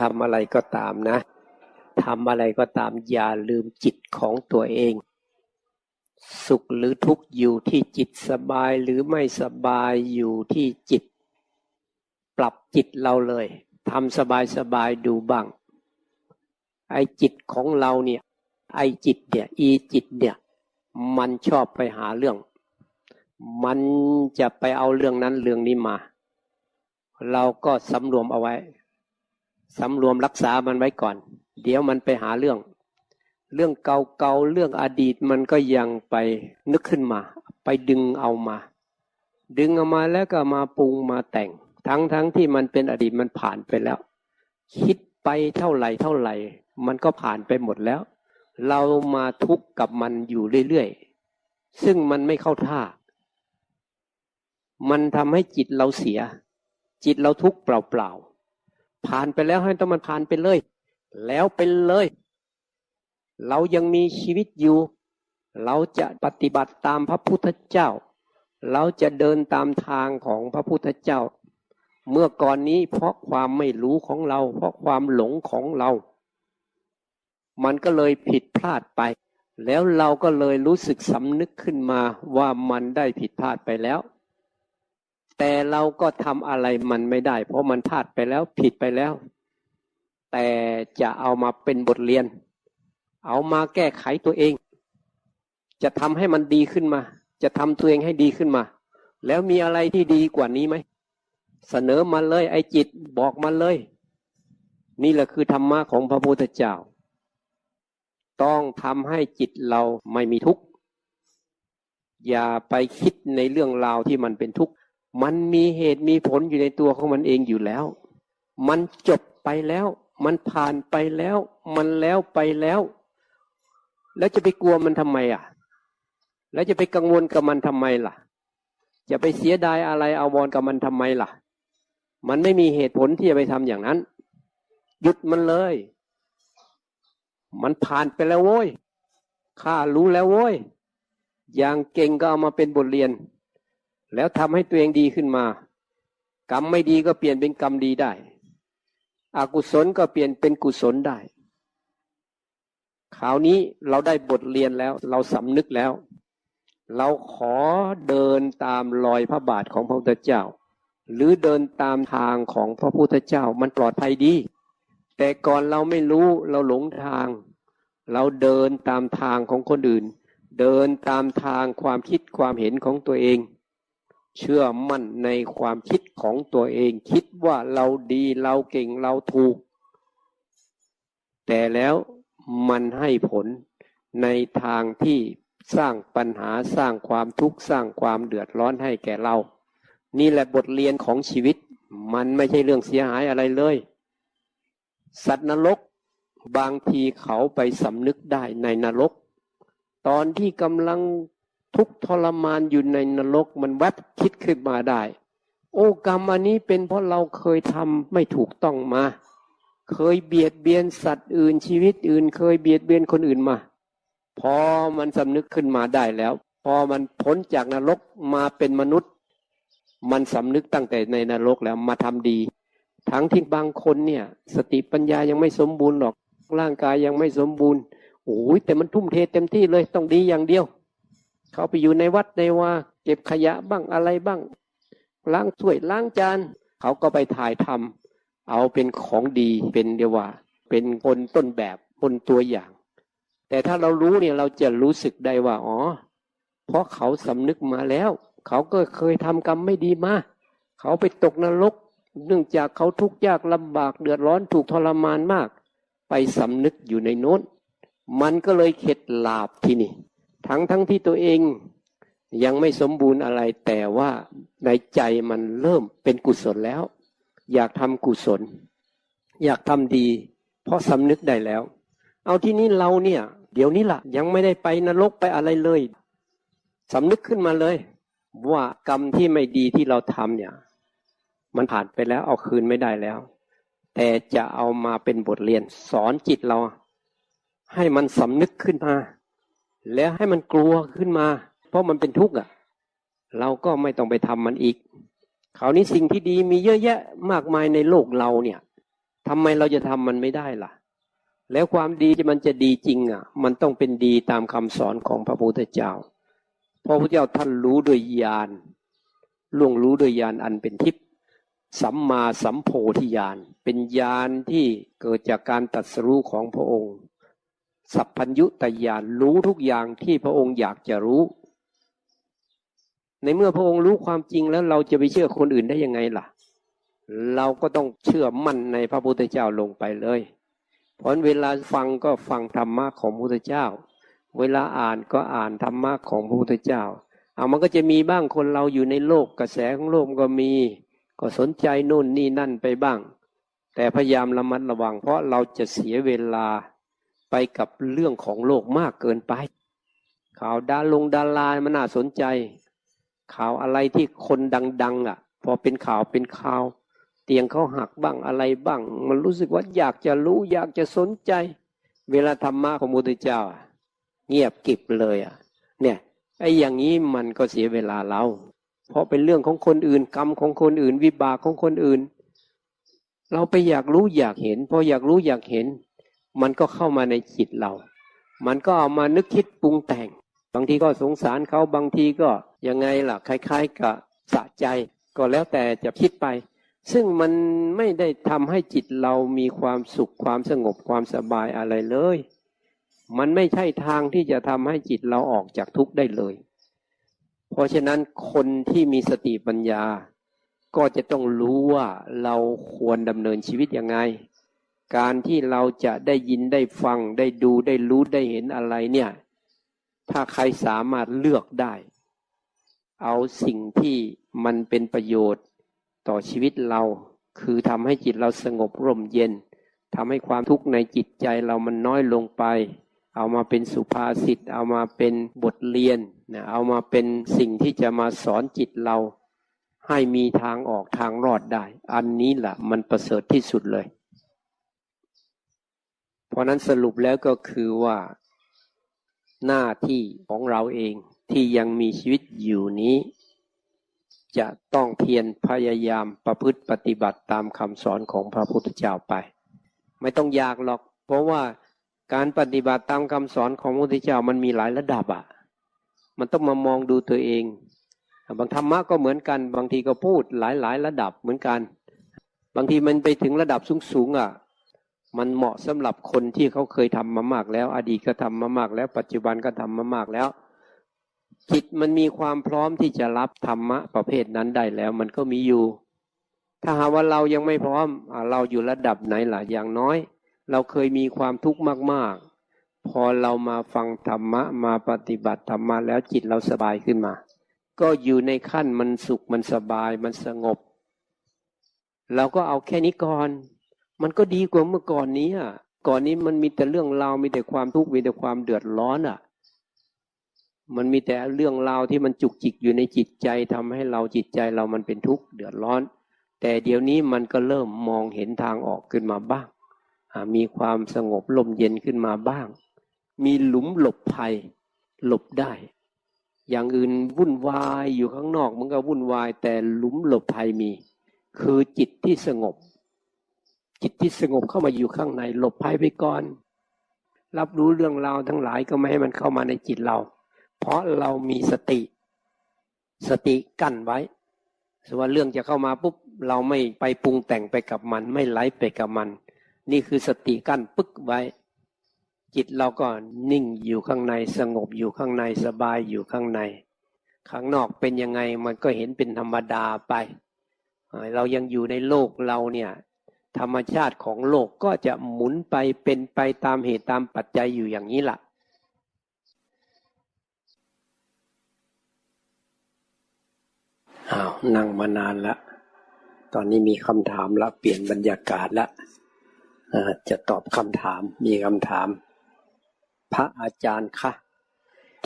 ทำอะไรก็ตามนะทำอะไรก็ตามอย่าลืมจิตของตัวเอง สุขหรือทุกข์อยู่ที่จิตสบายหรือไม่สบายอยู่ที่จิต ปรับจิตเราเลยทำสบายสบายๆดูบ้าง ไอ้จิตของเราเนี่ย ไอ้จิตเนี่ย อีจิตเนี่ย มันชอบไปหาเรื่อง มันจะไปเอาเรื่องนั้นเรื่องนี้มา เราก็สำรวมเอาไว้ สำรวมรักษามันไว้ก่อน เดี๋ยวมันไปหาเรื่อง เรื่องเก่าๆเรื่องอดีตมันก็ยังไปนึกขึ้นมา ไปดึงเอามา ดึงเอามาแล้วก็มาปรุงมาแต่ง ทั้งๆทที่มันเป็นอดีตมันผ่านไปแล้ว คิดไปเท่าไหร่เท่าไหร่ มันก็ผ่านไปหมดแล้ว เรามาทุกข์กับมันอยู่เรื่อยๆซึ่งมันไม่เข้าท่า มันทำให้จิตเราเสีย จิตเราทุกข์เปล่าๆ ผ่านไปแล้วให้ต้องมันผ่านไปเลย แล้วเป็นเลย เรายังมีชีวิตอยู่ เราจะปฏิบัติตามพระพุทธเจ้า เราจะเดินตามทางของพระพุทธเจ้า เมื่อก่อนนี้เพราะความไม่รู้ของเรา เพราะความหลงของเรา มันก็เลยผิดพลาดไป แล้วเราก็เลยรู้สึกสำนึกขึ้นมาว่ามันได้ผิดพลาดไปแล้ว แต่เราก็ทำอะไรมันไม่ได้ เพราะมันพลาดไปแล้วผิดไปแล้ว แต่จะเอามาเป็นบทเรียน เอามาแก้ไขตัวเอง จะทำให้มันดีขึ้นมา จะทำตัวเองให้ดีขึ้นมา แล้วมีอะไรที่ดีกว่านี้ไหม เสนอมาเลยไอ้จิตบอกมาเลย นี่แหละคือธรรมะของพระพุทธเจ้า ต้องทำให้จิตเราไม่มีทุกข์อย่าไปคิดในเรื่องราวที่มันเป็นทุกข์ มันมีเหตุมีผลอยู่ในตัวของมันเองอยู่แล้ว มันจบไปแล้ว มันผ่านไปแล้ว มันแล้วไปแล้ว แล้วจะไปกลัวมันทำไมอะ แล้วจะไปกังวลกับมันทำไมล่ะ จะไปเสียดายอะไรเอาวอนกับมันทำไมล่ะ มันไม่มีเหตุผลที่จะไปทำอย่างนั้น หยุดมันเลย มันผ่านไปแล้วโว้ยข้ารู้แล้วโว้ยอย่างเก่งก็เอามาเป็นบทเรียน แล้วทำให้ตัวเองดีขึ้นมา กรรมไม่ดีก็เปลี่ยนเป็นกรรมดีได้ อกุศลก็เปลี่ยนเป็นกุศลได้คราวนี้เราได้บทเรียนแล้ว เราสำนึกแล้ว เราขอเดินตามรอยพระบาทของพระพุทธเจ้า หรือเดินตามทางของพระพุทธเจ้ามันปลอดภัยดี แต่ก่อนเราไม่รู้เราหลงทาง เราเดินตามทางของคนอื่น เดินตามทางความคิดความเห็นของตัวเอง เชื่อมั่นในความคิดของตัวเอง คิดว่าเราดีเราเก่งเราถูก แต่แล้วมันให้ผลในทางที่สร้างปัญหาสร้างความทุกข์สร้างความเดือดร้อนให้แก่เรา นี่แหละบทเรียนของชีวิต มันไม่ใช่เรื่องเสียหายอะไรเลย สัตว์นรกบางทีเขาไปสำนึกได้ในนรก ตอนที่กำลัง ทุกทรมานอยู่ในนรกมันแวบคิดขึ้นมาได้ โอ้กรรมอันนี้เป็นเพราะเราเคยทำไม่ถูกต้องมา เคยเบียดเบียนสัตว์อื่นชีวิตอื่น เคยเบียดเบียนคนอื่นมา พอมันสำนึกขึ้นมาได้แล้ว พอมันพ้นจากนรกมาเป็นมนุษย์ มันสำนึกตั้งแต่ในนรกแล้วมาทำดี ทั้งที่บางคนเนี่ย สติปัญญายังไม่สมบูรณ์หรอกร่างกายยังไม่สมบูรณ์โอ้ยแต่มันทุ่มเทเต็มที่เลยต้องดีอย่างเดียว เขาไปอยู่ในวัดในว่าเก็บขยะบ้างอะไรบ้าง ล้างถ้วยล้างจาน เขาก็ไปถ่ายทำเอาเป็นของดีเป็นเดียวว่า เป็นคนต้นแบบคนตัวอย่าง แต่ถ้าเรารู้เนี่ยเราจะรู้สึกได้ว่าอ๋อ เพราะเขาสำนึกมาแล้ว เขาก็เคยทำกรรมไม่ดีมาเขาไปตกนรกเนื่องจากเขาทุกข์ยากลำบากเดือดร้อนถูกทรมานมาก ไปสำนึกอยู่ในโน้น มันก็เลยเข็ดหลาบที่นี่ ทั้งทั้งที่ตัวเอง ยังไม่สมบูรณ์อะไร แต่ว่าในใจมันเริ่มเป็นกุศลแล้ว อยากทำกุศล อยากทำดี เพราะสำนึกได้แล้ว เอาที่นี้เราเนี่ย เดี๋ยวนี้ล่ะ ยังไม่ได้ไปนรกไปอะไรเลยสำนึกขึ้นมาเลย ว่ากรรมที่ไม่ดีที่เราทำเนี่ย มันผ่านไปแล้วเอาคืนไม่ได้แล้ว แต่จะเอามาเป็นบทเรียน สอนจิตเรา ให้มันสำนึกขึ้นมา แล้วให้มันกลัวขึ้นมา เพราะมันเป็นทุกข์อะ เราก็ไม่ต้องไปทำมันอีกคราวนี้สิ่งที่ดีมีเยอะแยะมากมายในโลกเราเนี่ยทำไมเราจะทำมันไม่ได้ล่ะ แล้วความดีมันจะดีจริงอะ มันต้องเป็นดีตามคำสอนของพระพุทธเจ้าพระพุทธเจ้าท่านรู้โดยญาณล่วงรู้โดยญาณอันเป็นทิพย์สัมมาสัมโพธิญาณเป็นญาณที่เกิดจากการตัดสรู้ของพระองค์ สัพพัญยุตญาณรู้ทุกอย่างที่พระองค์อยากจะรู้ ในเมื่อพระองค์รู้ความจริงแล้วเราจะไปเชื่อคนอื่นได้ยังไงล่ะ เราก็ต้องเชื่อมั่นในพระพุทธเจ้าลงไปเลย เพราะเวลาฟังก็ฟังธรรมะของพระพุทธเจ้า เวลาอ่านก็อ่านธรรมะของพระพุทธเจ้าเอามันก็จะมีบ้างคนเราอยู่ในโลกกระแสของโลกก็มี ก็สนใจโน่นนี่นั่นไปบ้าง แต่พยายามระมัดระวังเพราะเราจะเสียเวลา ไปกับเรื่องของโลกมากเกินไป ข่าวดาลงดารามันน่าสนใจ ข่าวอะไรที่คนดัง ๆ อะ พอเป็นข่าวเป็นข่าว เตียงเขาหักบ้างอะไรบ้าง มันรู้สึกว่าอยากจะรู้อยากจะสนใจ เวลาธรรมะของพระพุทธเจ้าอะเงียบกิบเลยอะ เนี่ยไอ้อย่างนี้มันก็เสียเวลาเรา เพราะเป็นเรื่องของคนอื่นกรรมของคนอื่น วิบากของคนอื่น เราไปอยากรู้อยากเห็น พออยากรู้อยากเห็น มันก็เข้ามาในจิตเรา มันก็เอามานึกคิดปรุงแต่ง บางทีก็สงสารเขาบางทีก็ยังไงล่ะคล้าย ๆ กับสะใจ ก็แล้วแต่จะคิดไป ซึ่งมันไม่ได้ทำให้จิตเรามีความสุขความสงบความสบายอะไรเลย มันไม่ใช่ทางที่จะทำให้จิตเราออกจากทุกข์ได้เลย เพราะฉะนั้นคนที่มีสติปัญญา ก็จะต้องรู้ว่าเราควรดำเนินชีวิตยังไง การที่เราจะได้ยินได้ฟังได้ดูได้รู้ได้เห็นอะไรเนี่ย ถ้าใครสามารถเลือกได้ เอาสิ่งที่มันเป็นประโยชน์ต่อชีวิตเรา คือทำให้จิตเราสงบร่มเย็นทำให้ความทุกข์ในจิตใจเรามันน้อยลงไป เอามาเป็นสุภาษิต เอามาเป็นบทเรียนนะเอามาเป็นสิ่งที่จะมาสอนจิตเรา ให้มีทางออกทางรอดได้ อันนี้แหละมันประเสริฐที่สุดเลย ราะนั้นสรุปแล้วก็คือว่า หน้าที่ของเราเองที่ยังมีชีวิตอยู่นี้ จะต้องเพียรพยายามประพฤติปฏิบัติตามคำสอนของพระพุทธเจ้าไป ไม่ต้องยากหรอก เพราะว่าการปฏิบัติตามคำสอนของพระพุทธเจ้ามันมีหลายระดับอะ่ะ มันต้องมามองดูตัวเอง บางธรรมะก็เหมือนกัน บางทีก็พูดหลายหลายระดับเหมือนกัน บางทีมันไปถึงระดับสูงสูงๆอะ มันเหมาะสำหรับคนที่เขาเคยทำมามากแล้ว อดีตก็ทำมามากแล้ว ปัจจุบันก็ทำมามากแล้วจิตมันมีความพร้อมที่จะรับธรรมะประเภทนั้นได้แล้ว มันก็มีอยู่ ถ้าหากว่าเรายังไม่พร้อมอเราอยู่ระดับไหนล่ะอย่างน้อย เราเคยมีความทุกข์มากๆ พอเรามาฟังธรรมะมาปฏิบัติธรรมะแล้วจิตเราสบายขึ้นมา ก็อยู่ในขั้นมันสุขมันสบายมันสงบ เราก็เอาแค่นี้ก่อน มันก็ดีกว่าเมื่อก่อนนี้อะก่อนนี้มันมีแต่เรื่องราวมีแต่ความทุกข์มีแต่ความเดือดร้อนอะ มันมีแต่เรื่องราวที่มันจุกจิกอยู่ในจิตใจทำให้เราจิตใจเรามันเป็นทุกข์เดือดร้อน แต่เดี๋ยวนี้มันก็เริ่มมองเห็นทางออกขึ้นมาบ้างมีความสงบลมเย็นขึ้นมาบ้าง มีหลุมหลบภัย หลบได้ อย่างอื่นวุ่นวายอยู่ข้างนอกมันก็วุ่นวายแต่หลุมหลบภัยมี คือจิตที่สงบ จิตที่สงบเข้ามาอยู่ข้างใน หลบภัยไปก่อน รับรู้เรื่องราวทั้งหลายก็ไม่ให้มันเข้ามาในจิตเรา เพราะเรามีสติ สติกั้นไว้สว่าเรื่องจะเข้ามาปุ๊บเราไม่ไปปรุงแต่งไปกับมัน ไม่ไหลไปกับมัน นี่คือสติกั้นปึ๊กไว้ จิตเราก็นิ่งอยู่ข้างในสงบอยู่ข้างในสบายอยู่ข้างใน ข้างนอกเป็นยังไงมันก็เห็นเป็นธรรมดาไป เรายังอยู่ในโลกเราเนี่ย ธรรมชาติของโลกก็จะหมุนไปเป็นไปตามเหตุตามปัจจัยอยู่อย่างนี้ล่ะ อ้าว นั่งมานานละ ตอนนี้มีคำถามละ เปลี่ยนบรรยากาศละจะตอบคำถาม มีคำถาม พระอาจารย์คะ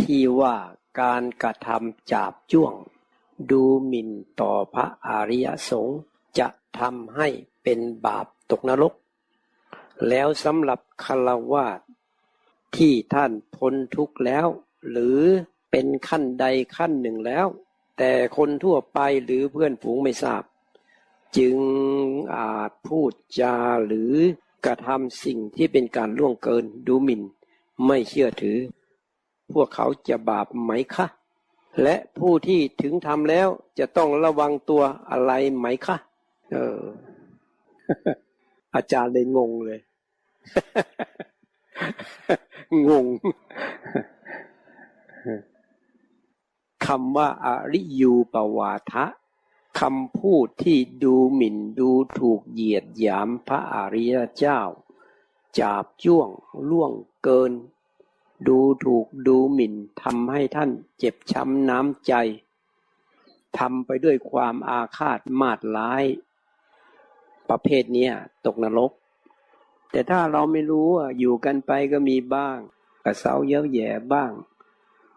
ที่ว่าการกระทำจาบจ้วง ดูหมิ่นต่อพระอริยสงฆ์จะ ทำให้เป็นบาปตกนรก แล้วสำหรับคารวาสที่ท่านพ้นทุกข์แล้ว หรือเป็นขั้นใดขั้นหนึ่งแล้ว แต่คนทั่วไปหรือเพื่อนฝูงไม่ทราบ จึงอาจพูดจาหรือกระทำสิ่งที่เป็นการล่วงเกินดูหมิ่น ไม่เชื่อถือ พวกเขาจะบาปไหมคะและผู้ที่ถึงทำแล้วจะต้องระวังตัวอะไรไหมคะ เออ อาจารย์เลยงงเลย งงคำว่าอริยูปวาทะคำพูดที่ดูหมิ่นดูถูกเหยียดหยามพระอริยเจ้า จาบจ้วงล่วงเกิน ดูถูกดูหมิ่นทำให้ท่านเจ็บช้ำน้ำใจทำไปด้วยความอาฆาตมาดร้าย ประเภทเนี้ยตกนรก แต่ถ้าเราไม่รู้อะอยู่กันไปก็มีบ้างกระเซาเย้าแย่บ้าง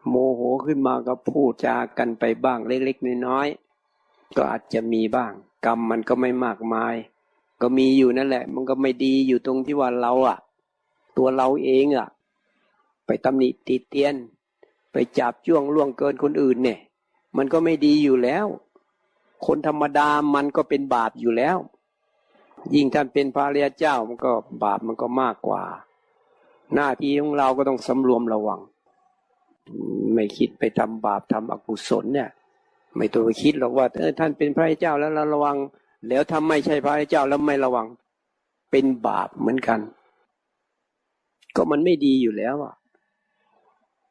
โมโหขึ้นมาก็พูดจากันไปบ้างเล็กๆน้อยๆก็อาจจะมีบ้าง กรรมมันก็ไม่มากมาย ก็มีอยู่นั่นแหละ มันก็ไม่ดีอยู่ตรงที่ว่าเราอะ ตัวเราเองอะ ไปตำหนิติเตียน ไปจับจ้วงล่วงเกินคนอื่นเนี่ย มันก็ไม่ดีอยู่แล้ว คนธรรมดามันก็เป็นบาปอยู่แล้ว ยิ่งท่านเป็นพระเรียเจ้ามันก็บาปมันก็มากกว่า หน้าที่ของเราก็ต้องสำรวมระวัง ไม่คิดไปทำบาปทำอกุศลเนี่ย ไม่ต้องไปคิดหรอกว่าเออท่านเป็นพระเจ้าแล้วเราระวัง แล้วถ้าไม่ใช่พระเจ้าแล้วไม่ระวัง เป็นบาปเหมือนกัน ก็มันไม่ดีอยู่แล้วอะ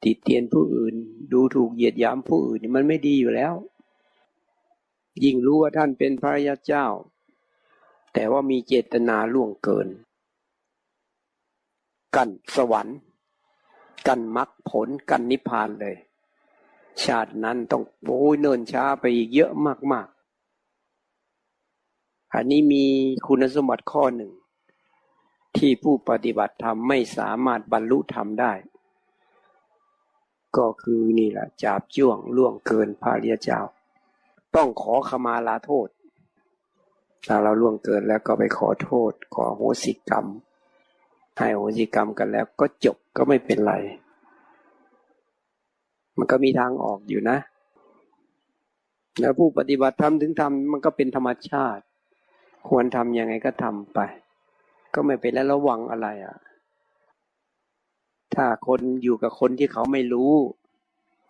ติเตียนผู้อื่น ดูถูกเหยียดหยามผู้อื่นมันไม่ดีอยู่แล้ว ยิ่งรู้ว่าท่านเป็นพระยาเจ้า แต่ว่ามีเจตนาล่วงเกิน กันสวรรค์ กันมรรคผลกันนิพพานเลย ชาตินั้นต้องโอ้ยเนินช้าไปอีกเยอะมากๆ อันนี้มีคุณสมบัติข้อหนึ่ง ที่ผู้ปฏิบัติธรรมไม่สามารถบรรลุธรรมได้ ก็คือนี่แหละจาบจ้วงล่วงเกินพระเรียเจ้า ต้องขอขมาลาโทษ ถ้าเราล่วงเกินแล้วก็ไปขอโทษ ขอโหสิกรรม ให้โหสิกรรมกันแล้วก็จบก็ไม่เป็นไร มันก็มีทางออกอยู่นะ แล้วผู้ปฏิบัติธรรมถึงทำมันก็เป็นธรรมชาติ ควรทำยังไงก็ทำไป ก็ไม่เป็นแล้วระวังอะไรอะ ถ้าคนอยู่กับคนที่เขาไม่รู้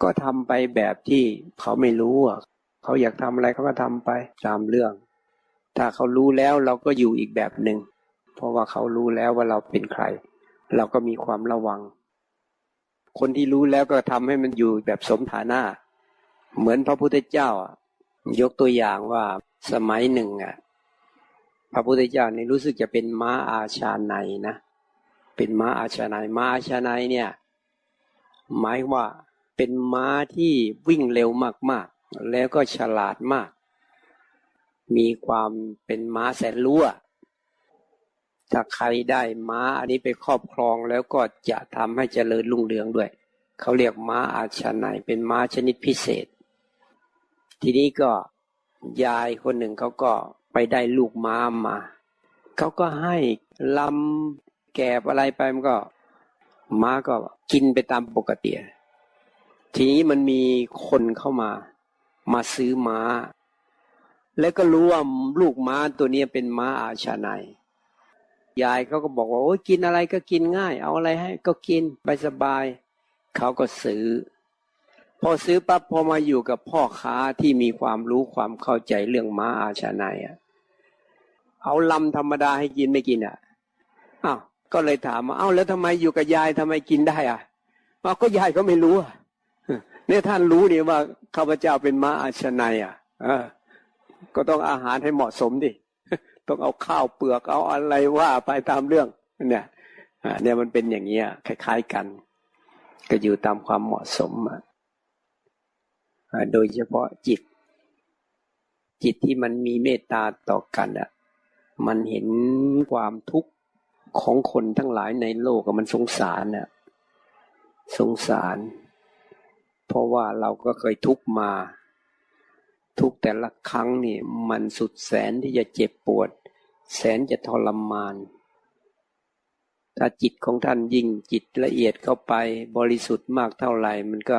ก็ทำไปแบบที่เขาไม่รู้อะ เขาอยากทำอะไรเขาก็ทำไปตามเรื่อง ถ้าเขารู้แล้วเราก็อยู่อีกแบบหนึ่งเพราะว่าเขารู้แล้วว่าเราเป็นใคร เราก็มีความระวัง คนที่รู้แล้วก็ทำให้มันอยู่แบบสมฐานะ เหมือนพระพุทธเจ้า ยกตัวอย่างว่าสมัยหนึ่งอะ พระพุทธเจ้าเนี่ยรู้สึกจะเป็นม้าอาชาในนะ เป็นม้าอาชาในม้าอาชาในเนี่ย หมายว่าเป็นม้าที่วิ่งเร็วมากๆ แล้วก็ฉลาดมาก มีความเป็นม้าแสนรู้อะถ้าใครได้ม้าอันนี้ไปครอบครองแล้วก็จะทำให้เจริญรุ่งเรืองด้วย เขาเรียกม้าอาชาในเป็นม้าชนิดพิเศษ ทีนี้ก็ยายคนหนึ่งเขาก็ไปได้ลูกม้ามา เขาก็ให้ลำแกบอะไรไปมันก็ ม้าก็กินไปตามปกติ ทีนี้มันมีคนเข้ามา มาซื้อม้า แล้วก็รู้ว่าลูกม้าตัวนี้เป็นม้าอาชาในยยายเขาก็บอกว่าโอ้ยกินอะไรก็กินง่าย เอาอะไรให้ก็กินไปสบาย เขาก็ซื้อ พอซื้อปั๊บพอมาอยู่กับพ่อค้าที่มีความรู้ความเข้าใจเรื่องม้าอาชาในยอะเอาลำธรรมดาให้กินไม่กินอะอ้าวก็เลยถามว่าเอ้าแล้วทำไมอยู่กับยายทำไมกินได้อะอ้าก็ยายก็ไม่รู้อะเนี่ยท่านรู้เนี่ยว่าข้าพเจ้าเป็นม้าอาชาในยอะเออ ก็ต้องอาหารให้เหมาะสมดิ ต้องเอาข้าวเปลือกเอาอะไรว่าไปตามเรื่อง เนี่ยเนี่ยมันเป็นอย่างเงี้ยคล้าย ๆกัน ก็อยู่ตามความเหมาะสมอะโดยเฉพาะจิต จิตที่มันมีเมตตาต่อกันอะ มันเห็นความทุกข์ของคนทั้งหลายในโลกมันสงสารน่ะสงสาร เพราะว่าเราก็เคยทุกข์มา ทุกแต่ละครั้งนี่มันสุดแสนที่จะเจ็บปวด แสนจะทรมาน ถ้าจิตของท่านยิ่งจิตละเอียดเข้าไปบริสุทธิ์มากเท่าไหร่ มันก็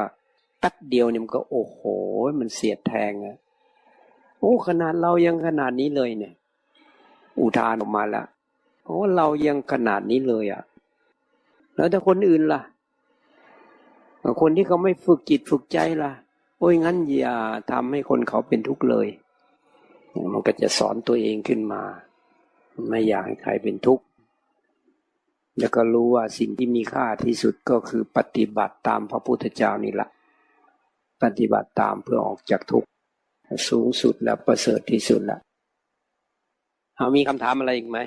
ตักเดียวเนี่ยมันก็โอ้โห มันเสียดแทงอะโอ้ขนาดเรายังขนาดนี้เลยเนี่ย อุทานออกมาล้วโอ้เรายังขนาดนี้เลยอะ่ะ แล้วถ้าคนอื่นล่ะ คนที่เขาไม่ฝึกจิตฝึกใจล่ะ โอ้ยงั้นอย่าทำให้คนเขาเป็นทุกข์เลย มันก็จะสอนตัวเองขึ้นมา ไม่อยากให้ใครเป็นทุกข์แล้วก็รู้ว่าสิ่งที่มีค่าที่สุดก็คือปฏิบัติตามพระพุทธเจ้านี่แหละปฏิบัติตามเพื่อออกจากทุกข์สูงสุดและประเสริฐที่สุดแล้วเอามีคำถามอะไรอีกไหม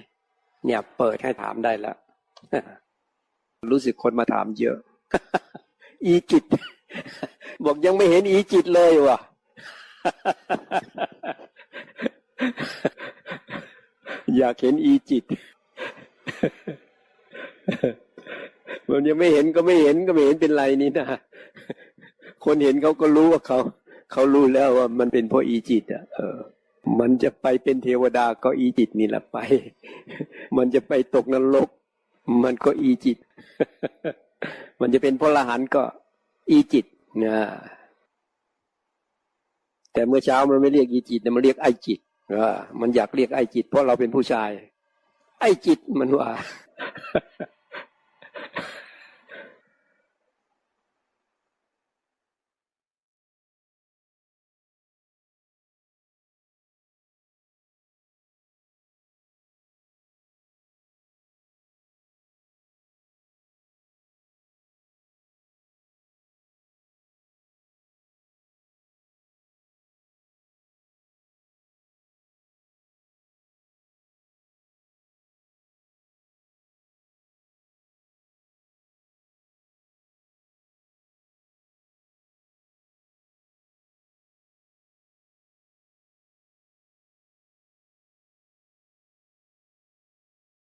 เนี่ยเปิดให้ถามได้แล้วรู้สึกคนมาถามเยอะ อีจิต บอกยังไม่เห็นอีจิตเลยว่ะ อยากเห็นอีจิต มันยังไม่เห็นก็ไม่เห็นก็ไม่เห็นเป็นไรนี่นะ คนเห็นเขาก็รู้ว่าเขาเขารู้แล้วว่ามันเป็นเพราะอีจิต อะ เออ มันจะไปเป็นเทวดาก็อีจิตนี่แหละไป มันจะไปตกนรก มันก็อีจิต มันจะเป็นพระอรหันต์ก็อีจิต นะแต่เมื่อเช้ามันไม่เรียกอีจิตมันเรียกไอจิตว่ามันอยากเรียกไอจิต เพราะเราเป็นผู้ชาย ไอจิตมันว่า